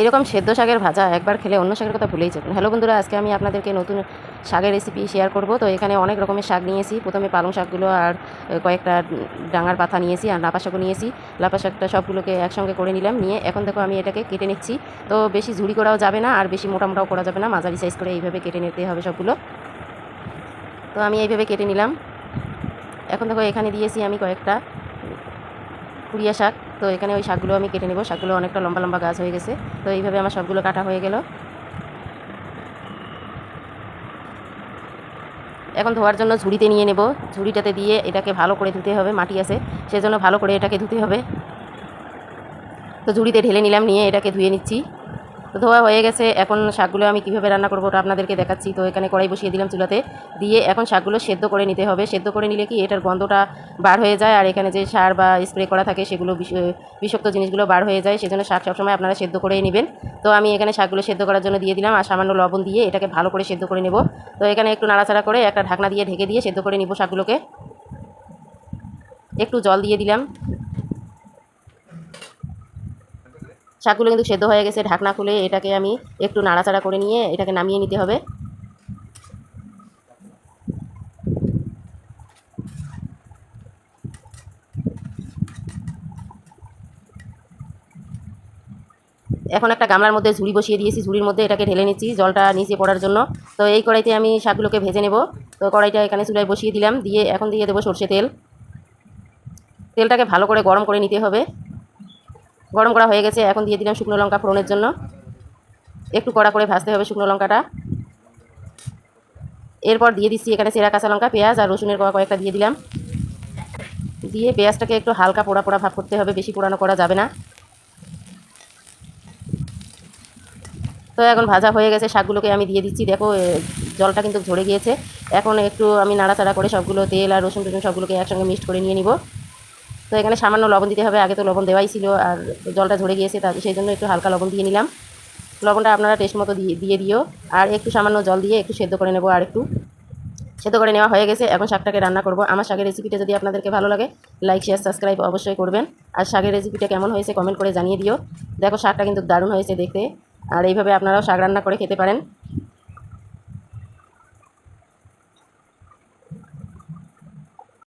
এরকম সেদ্ধ শাকের ভাজা একবার খেলে অন্য শাকের কথা ভুলেই যাবেন হ্যালো বন্ধুরা, আজকে আমি আপনাদেরকে নতুন শাকের রেসিপি শেয়ার করব। তো এখানে অনেক রকমের শাক নিয়েছি। প্রথমে পালং শাকগুলো আর কয়েকটা ডাঙার পাতা নিয়েছি আর লাপা শাকও নিয়েছি। লাপা শাকটা সবগুলোকে একসঙ্গে করে নিলাম। নিয়ে এখন দেখো আমি এটাকে কেটে নিচ্ছি। তো বেশি ঝুড়ি করাও যাবে না আর বেশি মোটা মোটাও করা যাবে না। মাঝারি সাইজ করে এইভাবে কেটে নিতে হবে সবগুলো। তো আমি এইভাবে কেটে নিলাম। এখন দেখো এখানে দিয়েছি আমি কয়েকটা কুড়িয়া শাক। তো এখানে ওই শাকগুলো আমি কেটে নেব। শাকগুলো অনেকটা লম্বা লম্বা গাছ হয়ে গেছে। তো এইভাবে আমার সবগুলো কাটা হয়ে গেল। এখন ধোয়ার জন্য ঝুড়িতে নিয়ে নেব। ঝুড়িটাতে দিয়ে এটাকে ভালো করে ধুতে হবে, মাটি আছে। সেজন্য ভালো করে এটাকে ধুতে হবে। তো ঝুড়িতে ঢেলে নিলাম, নিয়ে এটাকে ধুয়ে নিচ্ছি। তো ধোয়া হয়ে গেছে, এখন শাকগুলো আমি কীভাবে রান্না করব ওটা আপনাদেরকে দেখাচ্ছি। তো এখানে কড়াই বসিয়ে দিলাম চুলাতে, দিয়ে এখন শাকগুলো সেদ্ধ করে নিতে হবে। সেদ্ধ করে নিলে কি এটার গন্ধটা বার হয়ে যায়, আর এখানে যে সার বা স্প্রে করা থাকে সেগুলো বিষ- বিষাক্ত জিনিসগুলো বার হয়ে যায়, সেজন্য শাক সবসময় আপনারা সেদ্ধ করেই নেবেন। তো আমি এখানে শাকগুলো সেদ্ধ করার জন্য দিয়ে দিলাম, আর সামান্য লবণ দিয়ে এটাকে ভালো করে সেদ্ধ করে নেব। তো এখানে একটু নাড়াচাড়া করে একটা ঢাকনা দিয়ে ঢেকে দিয়ে সেদ্ধ করে নিব শাকগুলোকে। একটু জল দিয়ে দিলাম। শাকগুলো কিন্তু সেদ্ধ হয়ে গেছে, ঢাকনা খুলে এটাকে আমি একটু নাড়াচাড়া করে নিয়ে এটাকে নামিয়ে নিতে হবে। এখন একটা গামলার মধ্যে ঝুড়ি বসিয়ে দিয়েছি, ঝুড়ির মধ্যে এটাকে ঢেলে নিচ্ছি জলটা নিচে পড়ার জন্য। তো এই কড়াইতে আমি শাকগুলোকে ভেজে নেব। তো কড়াইটা এখানে চুলায় বসিয়ে দিলাম, দিয়ে এখন দিয়ে দেবো সর্ষে তেল। তেলটাকে ভালো করে গরম করে নিতে হবে। গরম করা হয়ে গেছে, এখন দিয়ে দিলাম শুকনো লঙ্কা ফোড়নের জন্য। একটু কড়া করে ভাজতে হবে শুকনো লঙ্কাটা। এরপর দিয়ে দিচ্ছি এখানে চেরা কাঁচা লঙ্কা, পেঁয়াজ আর রসুনের কড়া কয়েকটা দিয়ে দিলাম। দিয়ে পেঁয়াজটাকে একটু হালকা পোড়া পোড়া ভাব করতে হবে, বেশি পোড়ানো করা যাবে না। তো এখন ভাজা হয়ে গেছে, শাকগুলোকে আমি দিয়ে দিচ্ছি। দেখো জলটা কিন্তু ঝরে গিয়েছে। এখন একটু আমি নাড়াচাড়া করে সবগুলো তেল আর রসুন টসুন সবগুলোকে একসঙ্গে মিক্সড করে নিয়ে নিব। তো এখানে সামান্য লবণ দিতে হবে। আগে তো লবণ দেওয়াই ছিল আর জলটা ঝরে গিয়েছে তার সেই জন্য একটু হালকা লবণ দিয়ে নিলাম। লবণটা আপনারা টেস্ট মতো দিয়ে দিয়ে দিও। আর একটু সামান্য জল দিয়ে একটু সেদ্ধ করে নেব আর একটু সেদ্ধ করে নেওয়া হয়ে গেছে, এখন শাকটাকে রান্না করব। আমার শাকের রেসিপিটা যদি আপনাদেরকে ভালো লাগে লাইক শেয়ার সাবস্ক্রাইব অবশ্যই করবেন। আর শাকের রেসিপিটা কেমন হয়েছে কমেন্ট করে জানিয়ে দিও। দেখো শাকটা কিন্তু দারুণ হয়েছে দেখতে। আর এইভাবে আপনারাও শাক রান্না করে খেতে পারেন।